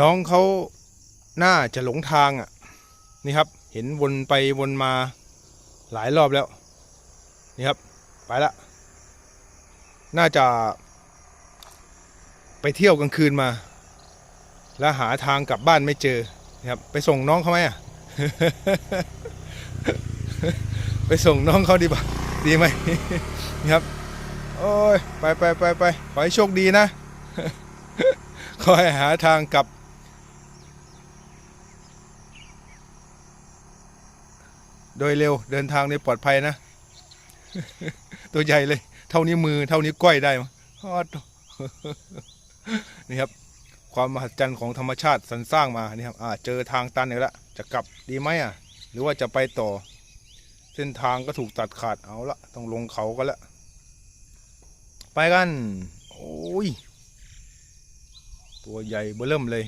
น้องเขาน่าจะหลงทางอะ นี่ครับ เห็นวนไปวนมาหลายรอบแล้ว นี่ครับ ไปละ น่าจะ ไปเที่ยวกลางคืนมา แล้วหาทางกลับบ้านไม่เจอนะครับ ไปส่งน้องเขาไหมอะ ไปส่งน้องเขาดีป่ะดีไหมนี่ครับ โอ้ย ไปไปไปไปขอให้โชคดีนะ ขอให้หาทางกลับ โดยเร็วเดินทางในปลอดภัยนะ ตัวใหญ่เลย เท่านี้มือเท่านี้ก้อยได้มั้งฮอดนี่ครับ ความมหัศจรรย์ของธรรมชาติสรรสร้างมานี่ครับอ่าเจอทางตันอีกแล้วจะกลับดีไหมอะ หรือว่าจะไปต่อ เส้นทางก็ถูกตัดขาดเอาละต้องลงเขากันละไปกัน โอ้ย ตัวใหญ่เบื้อเริ่มเลย